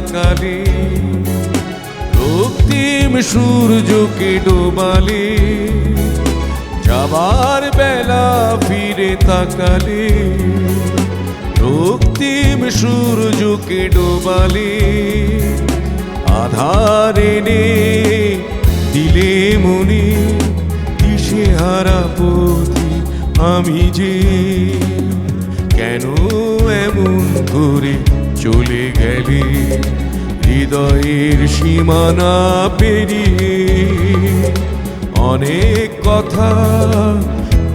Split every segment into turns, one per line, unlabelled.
কালী। রক্তিম সূর্যকে ডোবালে, যাবার বেলা ফিরে তাকালে, রক্তিম সূর্যকে ডোবালে, আধারে নে দিলে মনে, দিশে হারা পথি আমি যে, কেন এমন করে চলে হৃদয়ের সীমানা পেরিয়ে অনেক কথা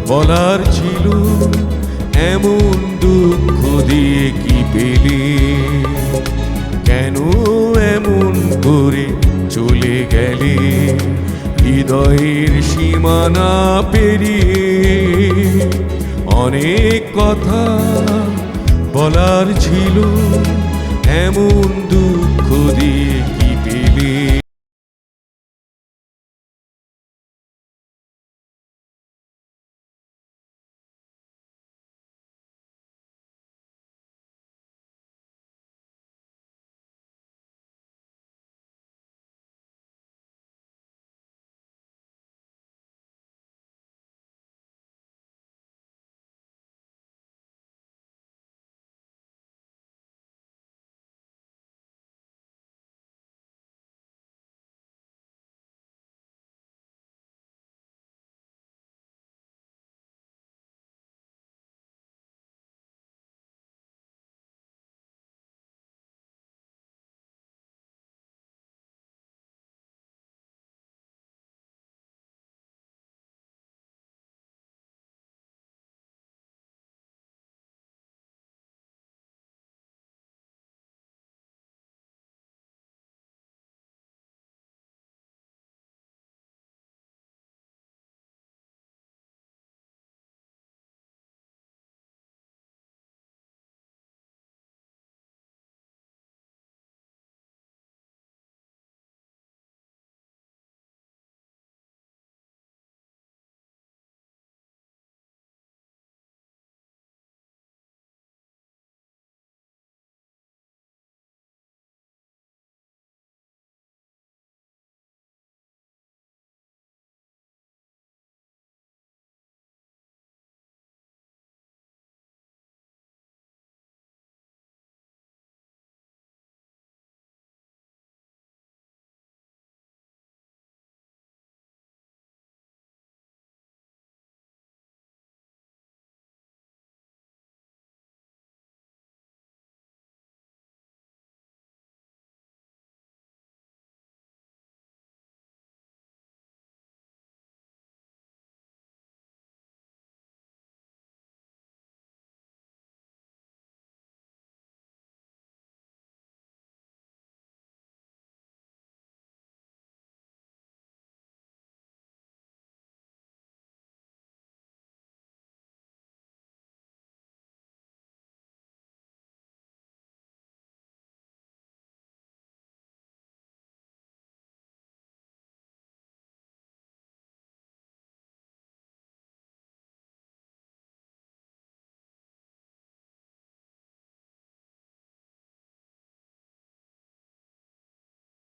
বলার ছিল, এমন দুঃখ দিয়ে কি পেলে? কেন এমন করে চলে গেলে? হৃদয়ের সীমানা পেরিয়ে অনেক কথা বলার ছিল, এমন 土地